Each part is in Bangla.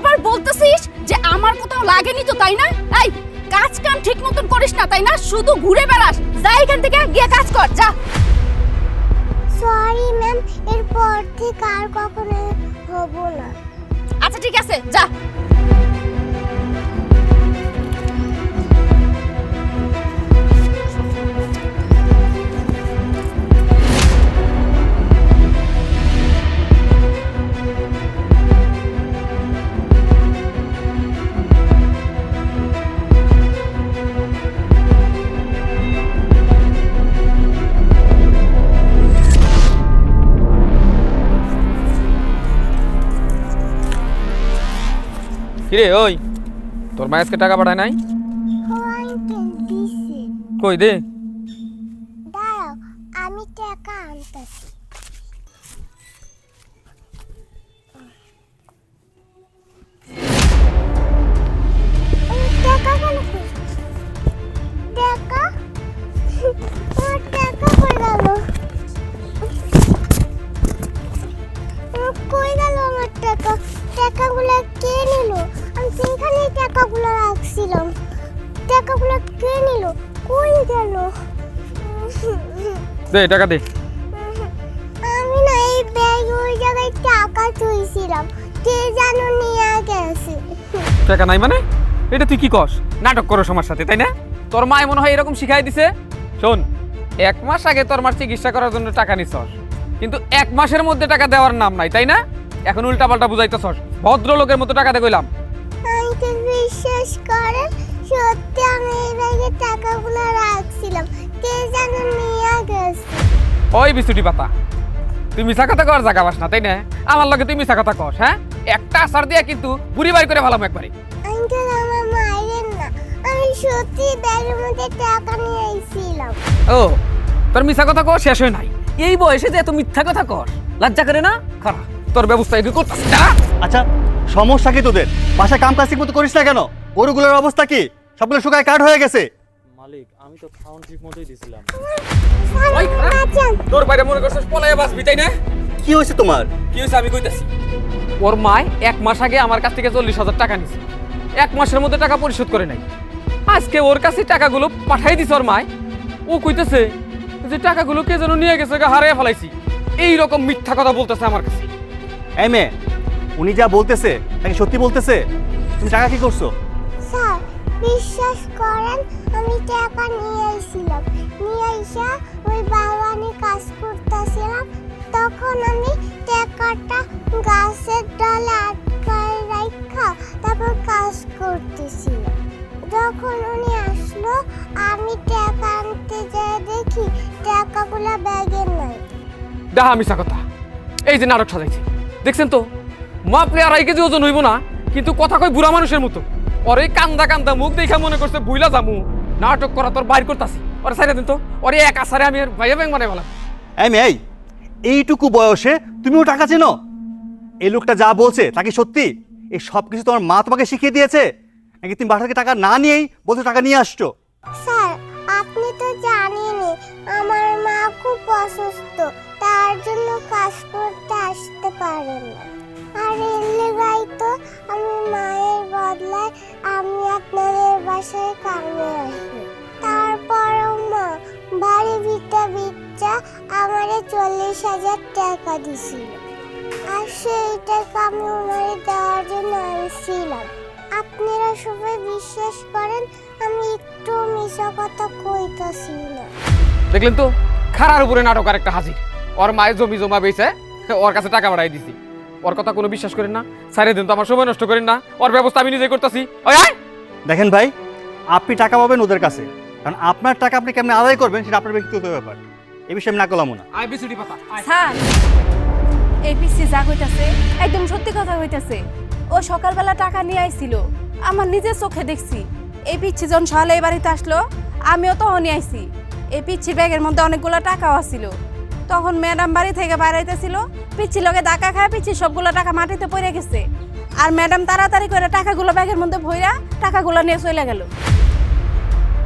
আবার বলতেছিস যে আমার কোথাও লাগেনি তো তাই না? এই কাজ কাম ঠিক মতন করিস না তাই না? শুধু ঘুরে বেড়াস যা এখান থেকে গিয়ে কাজ কর যা। সরি ম্যাম এরপর থেকে আর কখনো হব না। আচ্ছা ঠিক আছে যা। কিরে, ওই, তোর মা আজকে টাকা পাঠায় নাই? কই দে। আমি টাকা আনতেছি। টাকা কেন? টাকা? রাখছিলাম টাকাগুলো কে নিল? কই গেল? দে টাকা দে। আমি না এই ব্যাগ ওই জায়গায় টাকা থুইছিলাম কে জানো নিয়ে গেছে। টাকা নাই মানে? এটা তুই কি কস? নাটক করো আমার সাথে তাই না? তোর মায় মনে হয় এরকম শিখাই দিছে। শোন এক মাস আগে তোর মার চিকিৎসা করার জন্য টাকা নিছস কিন্তু এক মাসের মধ্যে টাকা দেওয়ার নাম নাই তাই না? এখন উল্টা পাল্টা বুঝাইতেছস। ভদ্রলোকের মতো টাকা দে কইলাম। সত্যি আমি এই ব্যাগে টাকাগুলো রাখছিলাম। কে জানো নিয়ে গেছে। ওই বিছুটি পাতা তুই মিছা কথা কর জাগা পাস না তাই না? আমার লগে তুই মিছা কথা কস হ্যাঁ? একটা আসার দিয়া কিন্তু বুড়ি বাড়ি করে ভালাম একবারে। আঙ্কেল আমার মায়ের না। আমি সত্যি ব্যাগের মধ্যে টাকা নিয়ে এসেছিলাম ও তোর মিথ্যা কথা কর শেষ হয় নাই। এই বয়সে যে এত মিথ্যা কথা কর লজ্জা করে না? খারাপ তোর ব্যবস্থা করতেছি না আচ্ছা সমস্যা কি তোদের? বাসায় কাম কাজ ঠিক মতো করিস না কেন? গরুগুলোর অবস্থা কি? সবগুলো শুকায় কাঠ হয়ে গেছে। মালিক আমি তো খাওয়ান ঠিক মতোই দিছিলাম। ওই খারাপ। তোর বাইরে মনে করছিস পলাইয়া বাঁচবি তাই না? কি হয়েছে তোমার? কি হয়েছে আমি কইতাছি। ওর মায় এক মাস আগে আমার কাছ থেকে চল্লিশ হাজার টাকা নিছে। এক মাসের মধ্যে টাকা পরিশোধ করে নাই। আজকে ওর কাছে টাকাগুলো পাঠাই দিছে ওর মায়। ও কইতেছে যে টাকাগুলো কে যেন নিয়ে গেছে হারিয়ে ফেলাইছি। এই রকম মিথ্যা কথা বলতেছে আমার কাছে। এই মেয়ে উনি যা বলতেছে তাকে সত্যি বলতেছে? তুমি টাকা কি করছ? বিশ্বাস করেন, আমি টাকা নিয়ে এসেছিলাম নিয়ে এসে ওই বাগানে কাজ করতেছিলাম। তখন আমি টাকাটা গাছের ডালে আটকায় রাখা তারপর কাজ করতেছিলাম যখন উনি আসলো, আমি টাকা আনতে যেয়ে দেখি টাকাগুলো ব্যাগে নাই। ডাহা মিশা কথা। এই যে নাটক সাজাইছে, দেখছেন তো? মাপলে আড়াই কেজি ওজন হইব না, কিন্তু কথা কয় বুড়া মানুষের মতো। ওরে কান্দা কান্দা মুখ দেখা মনে করছে বুইলা যামু। নাটক করা তোর বাইর করতাছি। ওরে সাইরা দিন তো। ওরে এক আসারে আমি ভাইয়া ব্যাং মানে বলা এই মেয়ে এইটুকু বয়সে তুমিও টাকা চেনো? এই লোকটা যা বলছে তাকে সত্যি? এই সব কিছু তোমার মা তোমাকে শিখিয়ে দিয়েছে? নাকি তুমি বাসা থেকে টাকা না নিয়েই বলছো টাকা নিয়ে আসছো? স্যার আপনি তো জানেনই আমার মা খুব অসুস্থ তার জন্য কাজ করতে আসতে পারেন না। আর এলে গাই তো আমি মায়ের বদলায় আমি আপনাদের বাসায় কামে আসি। তারপরও মা, বাড়ি ভিটা বিচ্চা আমারে চল্লিশ হাজার টাকা দিছিল। আর সেই টাকা আমি ওনারে দেওয়ার জন্য আনছিলাম। আপনারা সবাই বিশ্বাস করেন, আমি একটু মিশা কথা কইতাছি না। দেখলেন তো? খারার উপরে নাটক আর একটা হাজির। ওর মায়ের জমি জমা বেছে ওর কাছে টাকা বাড়াই দিছি। ওর কথা কোনো বিশ্বাস করেন না? সাইরে দিন তো আমার সময় নষ্ট করেন না। ওর ব্যবস্থা আমি নিজে করতেছি। ওই দেখেন ভাই আপনি টাকা পাবেন ওদের কাছে। কারণ আপনার টাকা আপনি কেমন আদায় করবেন সেটা আপনার ব্যক্তিগত ব্যাপার। এই বিষয়ে আমি না করলাম না। আয় বিছুটি পাতা স্যার এই পিসি যা কইতাছে একদম সত্যি কথা কইতাছে। ও সকালবেলা টাকা নিয়ে আইছিল। আমার নিজের চোখে দেখছি। এই পিচ্ছি যখন সকালে এই বাড়িতে আসলো আমিও তখনই আইছি। এই পিচ্ছির ব্যাগের মধ্যে অনেকগুলো টাকাও আছিল। তখন ম্যাডাম বাড়ি থেকে বাইরাইতেছিল পিচ্ছি লোকে ডাকা খায় পিচ্ছি সবগুলো টাকা মাটিতে পড়ে গেছে। আর ম্যাডাম তাড়াতাড়ি করে টাকাগুলো ব্যাগের মধ্যে ভইরা টাকাগুলো নিয়ে চলে গেল।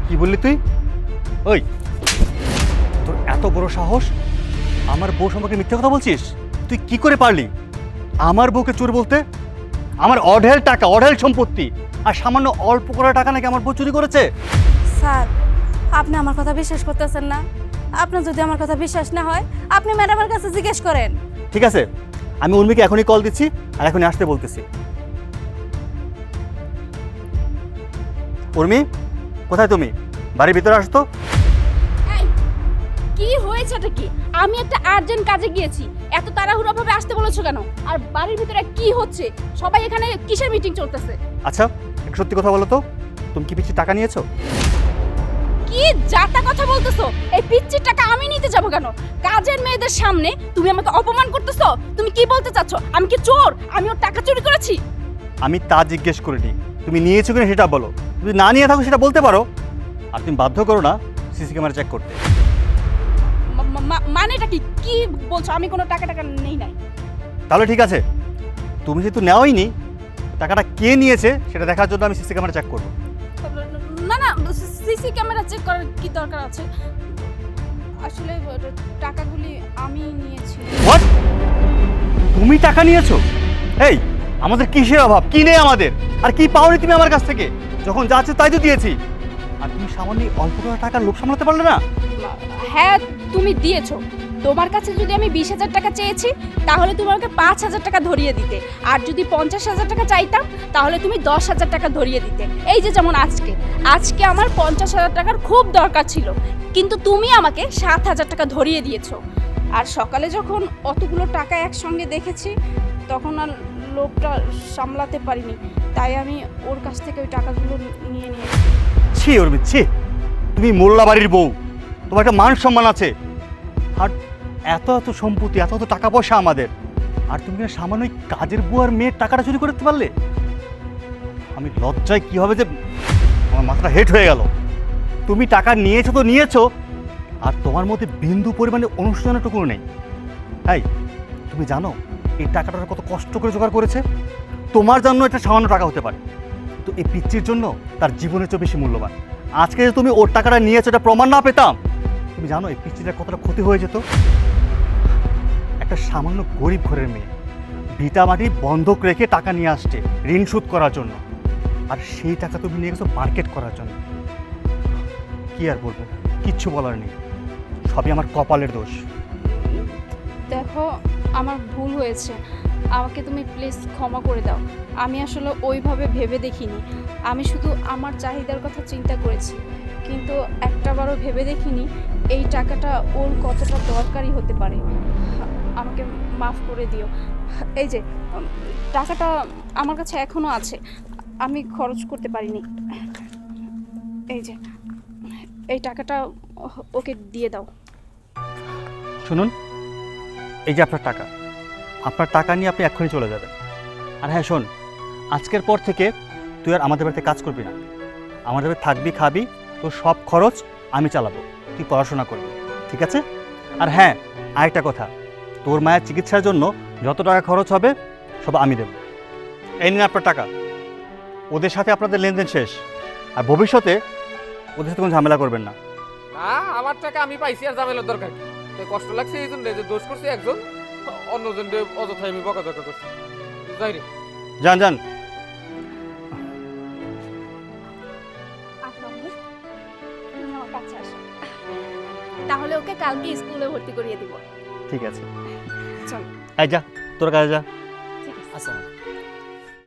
কি বললি তুই? ওই। তোর এত বড় সাহস? আমার বউ সম্পর্কে মিথ্যে কথা বলছিস? তুই কি করে পারলি? আমার বউকে চোর বলতে? আমার অঢেল টাকা অঢেল সম্পত্তি আর সামান্য অল্প করা টাকা নাকি আমার বউ চুরি করেছে? স্যার আপনি আমার কথা বিশ্বাস করতেছেন না। আপনার যদি আমার কথা বিশ্বাস না হয় আপনি ম্যাডামের কাছে জিজ্ঞেস করেন। ঠিক আছে আমি উর্মিকে এখনই কল দিচ্ছি আর এখনই আসতে বলতেছি। উর্মি কোথায় তুমি? বাড়ির ভিতরে আসতো এই, কি হয়েছেটা কি? আমি একটা আর্জেন্ট কাজে গিয়েছি। এত তাড়াহুড়ো ভাবে আসতে বলেছ কেন? আর বাড়ির ভিতরে কি হচ্ছে? সবাই এখানে কিসের মিটিং চলতেছে? আচ্ছা একটু সত্যি কথা বলো তো তুমি কি পিছিয়ে টাকা নিয়েছো? কি যাতা কথা বলতেছো? এই পিচ্চির টাকা আমি নিতে যাব কেন? কাজের মেয়েদের সামনে তুমি আমাকে অপমান করতেছো? তুমি কি বলতে চাচ্ছ? আমি কি চোর? আমি ওর টাকা চুরি করেছি? আমি তা জিজ্ঞেস করিনি। তুমি নিয়েছো কিনা সেটা বলো। যদি না নিয়ে থাকো সেটা বলতে পারো। আর তুমি বাধ্য করো না সিসি ক্যামেরা চেক করতে। মানেটা কি? কি বলছো? আমি কোনো টাকা টাকা নেই নাই। তাহলে ঠিক আছে। তুমি যেহেতু নেওয়াই নি টাকাটা কে নিয়েছে সেটা দেখার জন্য আমি সিসি ক্যামেরা চেক করব। সিসি ক্যামেরা চেক করার কি দরকার আছে? আসলে টাকাগুলি আমি নিয়েছি। হোয়াট তুমি টাকা নিয়েছো? এই আমাদের কিসের অভাব? কি নেই আমাদের? আর কি পাওনি তুমি আমার কাছ থেকে? যখন যা আছে তাই তো দিয়েছি। আর তুমি সামান্য অল্প করা টাকার লোক সামলাতে পারলে না? হ্যাঁ তুমি দিয়েছ। তোমার কাছে যদি আমি বিশ হাজার টাকা চেয়েছি, তাহলে তুমি আমাকে পাঁচ হাজার টাকা ধরিয়ে দিতে। আর যদি পঞ্চাশ হাজার টাকা চাইতাম, তাহলে তুমি দশ হাজার টাকা ধরিয়ে দিতে। এই যে যেমন আজকে আজকে আমার পঞ্চাশ হাজার টাকার খুব দরকার ছিল, কিন্তু তুমি আমাকে সাত হাজার টাকা ধরিয়ে দিয়েছ। আর সকালে যখন অতগুলো টাকা একসঙ্গে দেখেছি, তখন আর লোকটা সামলাতে পারিনি। তাই আমি ওর কাছ থেকে ওই টাকাগুলো নিয়ে নিয়েছি। ছি তুমি মোল্লা বাড়ির বউ। তোমার একটা মান সম্মান আছে। আর এত এত সম্পত্তি, এত এত টাকা পয়সা আমাদের। আর তুমি সামান্য কাজের বুয়ার মেয়ের টাকাটা চুরি করতে পারলে? আমি লজ্জায় কি হবে যে আমার মাথাটা হেট হয়ে গেল। তুমি টাকা নিয়েছো তো নিয়েছো, আর তোমার মধ্যে বিন্দু পরিমাণে অনুষ্ঠানটুকু নেই। তাই তুমি জানো এই টাকাটা কত কষ্ট করে জোগাড় করেছে? তোমার জন্য এটা সামান্য টাকা হতে পারে। তো এই পিচ্চির জন্য তার জীবনের চেয়ে বেশি মূল্যবান। আজকে যে তুমি ওর টাকাটা নিয়েছো, এটা প্রমাণ না পেতাম। তুমি জানো এই পিচ্চিটা কতটা ক্ষতি হয়ে যেত? একটা সামান্য গরিব ঘরের মেয়ে। ভিটা মাটি বন্ধক রেখে টাকা নিয়ে আসছে ঋণ শোধ করার জন্য। আর সেই টাকা তুমি নিয়ে গেছো মার্কেট করার জন্য। কি আর বলব, কিচ্ছু বলার নেই। সবই আমার কপালের দোষ। দেখো, আমার ভুল হয়েছে। আমাকে তুমি প্লিজ ক্ষমা করে দাও। আমি আসলে ওইভাবে ভেবে দেখিনি। আমি শুধু আমার চাহিদার কথা চিন্তা করেছি। কিন্তু একটাবারও ভেবে দেখিনি এই টাকাটা ওর কতটা দরকারি হতে পারে। আমাকে মাফ করে দিও। এই যে টাকাটা আমার কাছে এখনও আছে। আমি খরচ করতে পারিনি। এই যে, এই টাকাটা ওকে দিয়ে দাও। শুনুন, এই যে আপনার টাকা আপনার টাকা নিয়ে আপনি এক্ষুনি চলে যাবেন। আর হ্যাঁ শোন, আজকের পর থেকে তুই আর আমাদের বাড়িতে কাজ করবি না। আমাদের বাড়িতে থাকবি, খাবি, তোর সব খরচ আমি চালাবো। তুই পড়াশোনা করবি, ঠিক আছে? আর হ্যাঁ আরেকটা কথা তোর মায়ের চিকিৎসার জন্য যত টাকা খরচ হবে সব আমি দেব। এই নিন আপনার টাকা। ওদের সাথে আপনাদের লেনদেন শেষ। আর ভবিষ্যতে ওদের সাথে কোনো ঝামেলা করবেন না। না আমার টাকা আমি পাইছি আর ঝামেলার দরকার কি? তাই কষ্ট লাগছে এই জন্য যে দোষ করছে একজন অন্যজন অযথায় আমি বকাঝকা করছি। যাই রে। যান যান। তাহলে ওকে কালকে স্কুলে ভর্তি করিয়ে দিব। ঠিক আছে। চল। এই যা তোর কাছে যা। ঠিক আছে। আচ্ছা